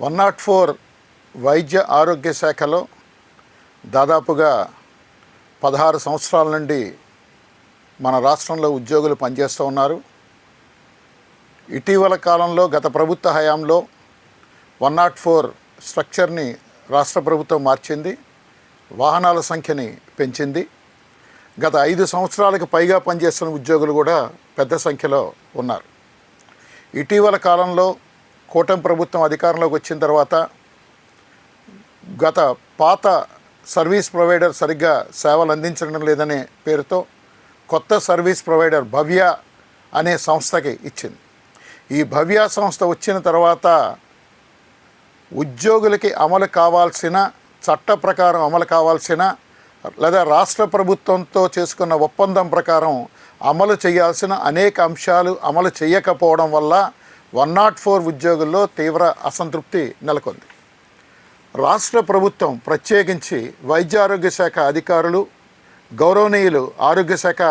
One not four వైద్య ఆరోగ్య శాఖలో దాదాపుగా పదహారు సంవత్సరాల నుండి మన రాష్ట్రంలో ఉద్యోగులు పనిచేస్తూ ఉన్నారు. ఇటీవల కాలంలో గత ప్రభుత్వ హయాంలో వన్ నాట్ ఫోర్ స్ట్రక్చర్ని రాష్ట్ర ప్రభుత్వం మార్చింది వాహనాల సంఖ్యని పెంచింది. గత ఐదు సంవత్సరాలకు పైగా పనిచేస్తున్న ఉద్యోగులు కూడా పెద్ద సంఖ్యలో ఉన్నారు. ఇటీవల కాలంలో కూటమి ప్రభుత్వం అధికారంలోకి వచ్చిన తర్వాత గత పాత సర్వీస్ ప్రొవైడర్ సరిగ్గా సేవలు అందించడం లేదనే పేరుతో కొత్త సర్వీస్ ప్రొవైడర్ భవ్య అనే సంస్థకి ఇచ్చింది. ఈ భవ్య సంస్థ వచ్చిన తర్వాత ఉద్యోగులకి అమలు కావాల్సిన చట్ట ప్రకారం అమలు కావాల్సిన లేదా రాష్ట్ర ప్రభుత్వంతో చేసుకున్న ఒప్పందం ప్రకారం అమలు చేయాల్సిన అనేక అంశాలు అమలు చేయకపోవడం వల్ల వన్ నాట్ ఫోర్ ఉద్యోగుల్లో తీవ్ర అసంతృప్తి నెలకొంది. రాష్ట్ర ప్రభుత్వం ప్రత్యేకించి వైద్య ఆరోగ్య శాఖ అధికారులు గౌరవనీయులు ఆరోగ్య శాఖ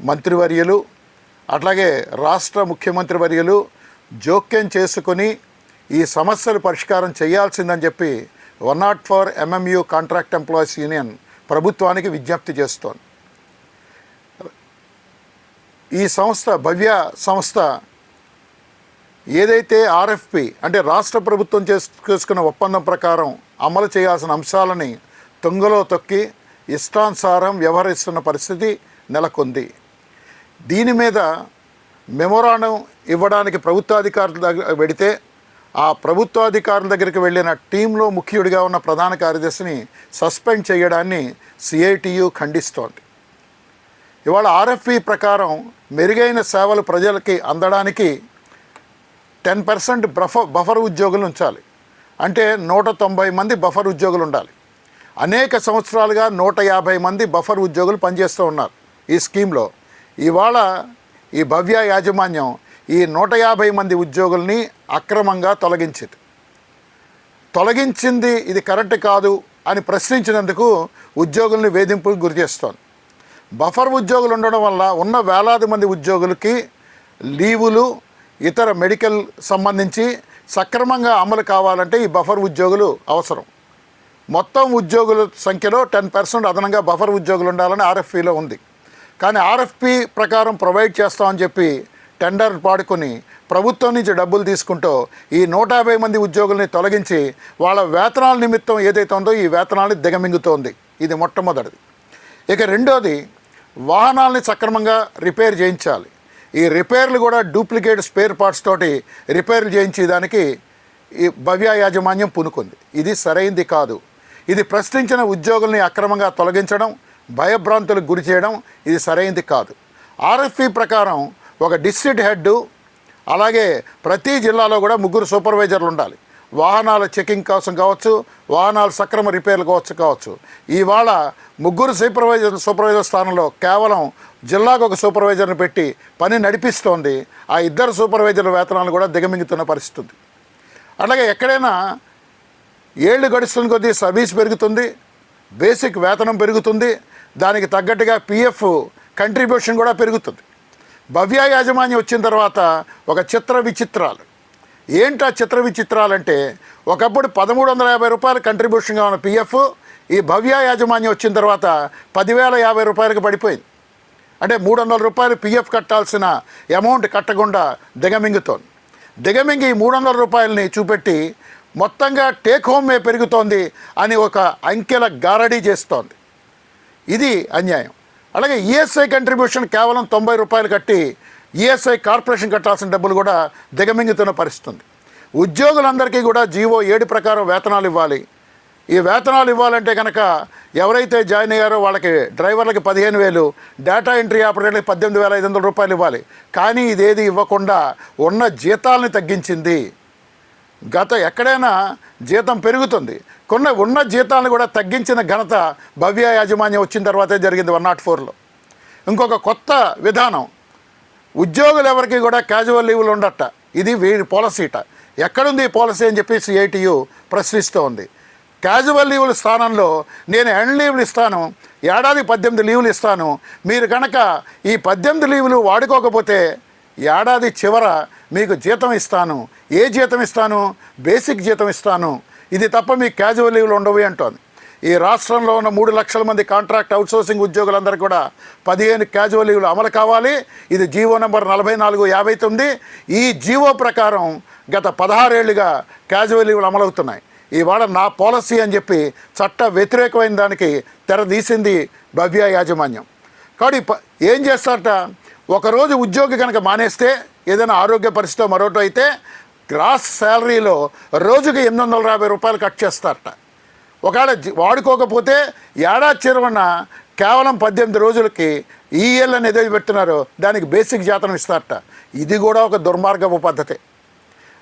మంత్రివర్యులు అట్లాగే రాష్ట్ర ముఖ్యమంత్రి వర్యులు జోక్యం చేసుకుని ఈ సమస్యలు పరిష్కారం చేయాల్సిందని చెప్పి one not four MMU contract employees union ప్రభుత్వానికి విజ్ఞప్తి చేస్తోంది. ఈ సంస్థ భవ్య సంస్థ ఏదైతే ఆర్ఎఫ్పి అంటే రాష్ట్ర ప్రభుత్వం చేసుకున్న ఒప్పందం ప్రకారం అమలు చేయాల్సిన అంశాలని తుంగలో తొక్కి ఇష్టానుసారం వ్యవహరిస్తున్న పరిస్థితి నెలకొంది. దీని మీద మెమోరాండం ఇవ్వడానికి ప్రభుత్వాధికారుల దగ్గర వెడితే ఆ ప్రభుత్వాధికారుల దగ్గరికి వెళ్ళిన టీంలో ముఖ్యుడిగా ఉన్న ప్రధాన కార్యదర్శిని సస్పెండ్ చేయడాన్ని సిఐటియు ఖండిస్తోంది. ఇవాళ ఆర్ఎఫ్ఈ ప్రకారం మెరుగైన సేవలు ప్రజలకి అందడానికి టెన్ పర్సెంట్ బఫర్ బఫర్ ఉద్యోగులు ఉంచాలి. అంటే నూట తొంభై మంది బఫర్ ఉద్యోగులు ఉండాలి. అనేక సంవత్సరాలుగా నూట యాభై మంది బఫర్ ఉద్యోగులు పనిచేస్తూ ఉన్నారు ఈ స్కీమ్లో. ఇవాళ ఈ భవ్య యాజమాన్యం ఈ నూట యాభై మంది ఉద్యోగుల్ని అక్రమంగా తొలగించింది. తొలగించింది ఇది కరెక్ట్ కాదు అని ప్రశ్నించినందుకు ఉద్యోగుల్ని వేధింపులకు గురి చేస్తోంది. బఫర్ ఉద్యోగులు ఉండడం వల్ల ఉన్న వేలాది మంది ఉద్యోగులకి లీవులు ఇతర మెడికల్ సంబంధించి సక్రమంగా అమలు కావాలంటే ఈ బఫర్ ఉద్యోగులు అవసరం. మొత్తం ఉద్యోగుల సంఖ్యలో టెన్ పర్సెంట్ అదనంగా బఫర్ ఉద్యోగులు ఉండాలని ఆర్ఎఫ్పిలో ఉంది. కానీ ఆర్ఎఫ్పి ప్రకారం ప్రొవైడ్ చేస్తామని చెప్పి టెండర్ పాడుకొని ప్రభుత్వం నుంచి డబ్బులు తీసుకుంటూ ఈ నూట యాభై మంది ఉద్యోగుల్ని తొలగించి వాళ్ళ వేతనాల నిమిత్తం ఏదైతే ఉందో ఈ వేతనాన్ని దిగమింగుతోంది. ఇది మొట్టమొదటిది. ఇక రెండోది వాహనాల్ని సక్రమంగా రిపేర్ చేయించాలి. ఈ రిపేర్లు కూడా డూప్లికేట్ స్పేర్ పార్ట్స్ తోటి రిపేర్లు చేయించేదానికి ఈ భవ్య యాజమాన్యం పూనుకుంది. ఇది సరైంది కాదు. ఇది ప్రశ్నించిన ఉద్యోగుల్ని అక్రమంగా తొలగించడం భయభ్రాంతులకు గురి చేయడం ఇది సరైంది కాదు. ఆర్ఎఫ్ఈ ప్రకారం ఒక డిస్ట్రిక్ట్ హెడ్ అలాగే ప్రతి జిల్లాలో కూడా ముగ్గురు సూపర్వైజర్లు ఉండాలి. వాహనాల చెకింగ్ కోసం కావచ్చు వాహనాల సక్రమ రిపేర్లు కావచ్చు కావచ్చు. ఇవాళ ముగ్గురు సూపర్వైజర్ సూపర్వైజర్ స్థానంలో కేవలం జిల్లాకు ఒక సూపర్వైజర్ని పెట్టి పని నడిపిస్తోంది. ఆ ఇద్దరు సూపర్వైజర్ల వేతనాలు కూడా దిగమింగుతున్న పరిస్థితి ఉంది. అలాగే ఎక్కడైనా ఏళ్ళు గడుస్తున్న కొద్దీ సర్వీస్ పెరుగుతుంది బేసిక్ వేతనం పెరుగుతుంది దానికి తగ్గట్టుగా పిఎఫ్ కంట్రిబ్యూషన్ కూడా పెరుగుతుంది. భవ్య యాజమాన్యం వచ్చిన తర్వాత ఒక చిత్ర విచిత్రాలు. ఏంటా చిత్ర విచిత్రాలంటే? ఒకప్పుడు పదమూడు వందల యాభై రూపాయలు కంట్రిబ్యూషన్గా ఉన్న పిఎఫ్ ఈ భవ్య యాజమాన్యం వచ్చిన తర్వాత పదివేల యాభై రూపాయలకు పడిపోయింది. అంటే మూడు వందల రూపాయలు పిఎఫ్ కట్టాల్సిన అమౌంట్ కట్టకుండా దిగమింగుతోంది. దిగమింగి ఈ మూడు వందల రూపాయలని చూపెట్టి మొత్తంగా టేక్ హోమే పెరుగుతోంది అని ఒక అంకెల గారడీ చేస్తోంది. ఇది అన్యాయం. అలాగే ఈఎస్ఐ కంట్రిబ్యూషన్ కేవలం తొంభై రూపాయలు కట్టి ఈఎస్ఐ కార్పొరేషన్ కట్టాల్సిన డబ్బులు కూడా దిగమింగుతున్న పరిస్థితి ఉంది ఉద్యోగులందరికీ కూడా జీవో ఏడు ప్రకారం వేతనాలు ఇవ్వాలి. ఈ వేతనాలు ఇవ్వాలంటే కనుక ఎవరైతే జాయిన్ అయ్యారో వాళ్ళకి డ్రైవర్లకి పదిహేను వేలు డేటా ఎంట్రీ ఆపరేటర్లకి పద్దెనిమిది వేల ఐదు వందల రూపాయలు ఇవ్వాలి. కానీ ఇదేది ఇవ్వకుండా ఉన్న జీతాలని తగ్గించింది. గత ఎక్కడైనా జీతం పెరుగుతుంది. కొన్న ఉన్న జీతాలను కూడా తగ్గించిన ఘనత భవ్య యాజమాన్యం వచ్చిన తర్వాతే జరిగింది వన్ నాట్ ఫోర్లో. ఇంకొక కొత్త విధానం ఉద్యోగులు ఎవరికి కూడా క్యాజువల్ లీవులు ఉండట ఇది వీరి పాలసీట ఎక్కడుంది ఈ పాలసీ అని చెప్పి సిఐటియు ప్రశ్నిస్తూ ఉంది. క్యాజువల్ లీవుల స్థానంలో నేను ఎండ్ లీవులు ఇస్తాను ఏడాది పద్దెనిమిది లీవులు ఇస్తాను. మీరు కనుక ఈ పద్దెనిమిది లీవులు వాడుకోకపోతే ఏడాది చివర మీకు జీతం ఇస్తాను. ఏ జీతం ఇస్తాను? బేసిక్ జీతం ఇస్తాను. ఇది తప్ప మీకు క్యాజువల్ లీవ్లు ఉండవు అంటోంది. ఈ రాష్ట్రంలో ఉన్న మూడు లక్షల మంది కాంట్రాక్ట్ అవుట్సోర్సింగ్ ఉద్యోగులందరూ కూడా పదిహేను క్యాజువల్ లీవ్లు అమలు కావాలి. ఇది జీవో నెంబర్ నలభై నాలుగు యాభై తొమ్మిది. ఈ జీవో ప్రకారం గత పదహారేళ్ళుగా క్యాజువల్ లీవ్లు అమలవుతున్నాయి. ఇవాళ నా పాలసీ అని చెప్పి చట్ట వ్యతిరేకమైన దానికి తెరదీసింది భవ్య యాజమాన్యం. కాబట్టి ఏం చేస్తారట? ఒకరోజు ఉద్యోగి కనుక మానేస్తే ఏదైనా ఆరోగ్య పరిస్థితి మరోటో అయితే గ్రాస్ శాలరీలో రోజుకి ఎనిమిది వందల యాభై రూపాయలు కట్ చేస్తారట. ఒకవేళ వాడుకోకపోతే ఏడాది చిరువన కేవలం పద్దెనిమిది రోజులకి ఈఎల్ అని ఏదో పెడుతున్నారో? దానికి బేసిక్ జాతనం ఇస్తారట. ఇది కూడా ఒక దుర్మార్గపు పద్ధతి.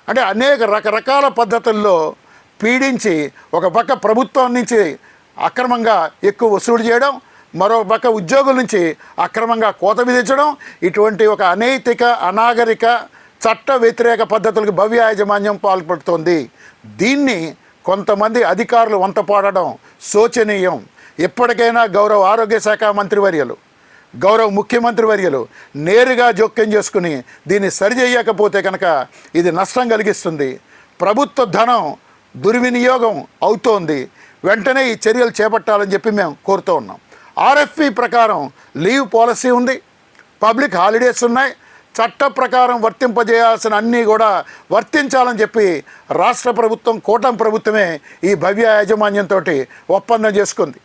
అంటే అనేక రకరకాల పద్ధతుల్లో పీడించి ఒక పక్క ప్రభుత్వం నుంచి అక్రమంగా ఎక్కువ వసూలు చేయడం మరో పక్క ఉద్యోగుల నుంచి అక్రమంగా కోత విధించడం ఇటువంటి ఒక అనైతిక అనాగరిక చట్ట వ్యతిరేక పద్ధతులకు భవ్య యాజమాన్యం పాల్పడుతోంది. దీన్ని కొంతమంది అధికారులు వంతపాడడం శోచనీయం. ఎప్పటికైనా గౌరవ ఆరోగ్య శాఖ మంత్రివర్యులు గౌరవ ముఖ్యమంత్రి వర్యులు నేరుగా జోక్యం చేసుకుని దీన్ని సరిచేయకపోతే కనుక ఇది నష్టం కలిగిస్తుంది. ప్రభుత్వ ధనం దుర్వినియోగం అవుతోంది. వెంటనే ఈ చర్యలు చేపట్టాలని చెప్పి మేము కోరుతూ ఉన్నాం. ఆర్ఎఫ్పి ప్రకారం లీవ్ పాలసీ ఉంది. పబ్లిక్ హాలిడేస్ ఉన్నాయి. చట్ట ప్రకారం వర్తింపజేయాల్సిన అన్నీ కూడా వర్తించాలని చెప్పి రాష్ట్ర ప్రభుత్వం కూటమి ప్రభుత్వమే ఈ భవ్య యాజమాన్యంతో ఒప్పందం చేసుకుంది.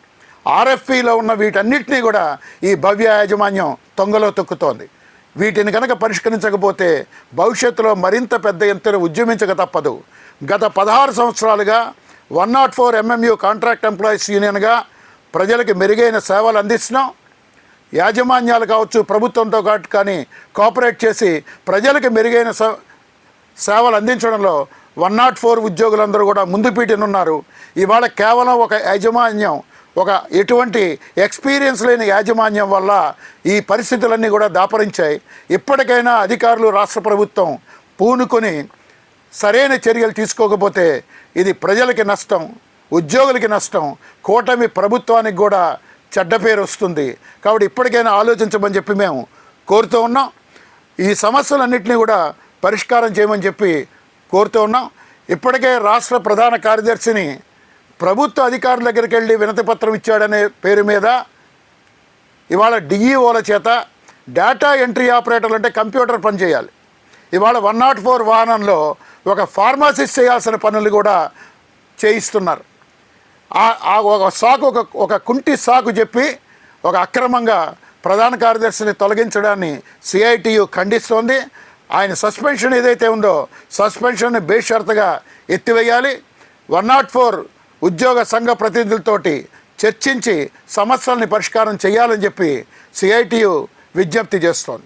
ఆర్ఎఫ్ఈలో ఉన్న వీటన్నిటినీ కూడా ఈ భవ్య యాజమాన్యం తొంగలో తొక్కుతోంది. వీటిని కనుక పరిష్కరించకపోతే భవిష్యత్తులో మరింత పెద్ద ఎత్తున ఉద్యమించక తప్పదు. గత పదహారు సంవత్సరాలుగా one not four MMU contract employees యూనియన్గా ప్రజలకు మెరుగైన సేవలు అందిస్తున్నాం. యాజమాన్యాలు కావచ్చు ప్రభుత్వంతో కాటు కానీ కోఆపరేట్ చేసి ప్రజలకు మెరుగైన స- సేవలు అందించడంలో వన్ నాట్ ఫోర్ ఉద్యోగులందరూ కూడా ముందు పీటినున్నారు ఇవాళ కేవలం ఒక యాజమాన్యం ఒక ఎటువంటి ఎక్స్పీరియన్స్ లేని యాజమాన్యం వల్ల ఈ పరిస్థితులన్నీ కూడా దాపరించాయి. ఇప్పటికైనా అధికారులు రాష్ట్ర ప్రభుత్వం పూనుకొని సరైన చర్యలు తీసుకోకపోతే ఇది ప్రజలకి నష్టం ఉద్యోగులకి నష్టం కూటమి ప్రభుత్వానికి కూడా చెడ్డ పేరు వస్తుంది. కాబట్టి ఇప్పటికైనా ఆలోచించమని చెప్పి మేము కోరుతూ ఉన్నాం. ఈ సమస్యలన్నింటినీ కూడా పరిష్కారం చేయమని చెప్పి కోరుతూ ఉన్నాం. ఇప్పటికే రాష్ట్ర ప్రధాన కార్యదర్శిని ప్రభుత్వ అధికారుల దగ్గరికి వెళ్ళి వినతి పత్రం ఇచ్చాడనే పేరు మీద ఇవాళ డిఈఓల చేత డేటా ఎంట్రీ ఆపరేటర్లు అంటే కంప్యూటర్ పని చేయాలి. ఇవాళ వన్ నాట్ ఫోర్ వాహనంలో ఒక ఫార్మాసిస్ట్ చేయాల్సిన పనులు కూడా చేయిస్తున్నారు. ఆ- ఒక సాకు ఒక ఒక కుంటి సాకు చెప్పి ఒక అక్రమంగా ప్రధాన కార్యదర్శిని తొలగించడాన్ని సిఐటియు ఖండిస్తోంది. ఆయన సస్పెన్షన్ ఏదైతే ఉందో సస్పెన్షన్ బేషరతుగా ఎత్తివేయాలి. వన్ నాట్ ఫోర్ ఉద్యోగ సంఘ ప్రతినిధులతోటి చర్చించి సమస్యల్ని పరిష్కారం చేయాలని చెప్పి సిఐటియు విజ్ఞప్తి చేస్తోంది.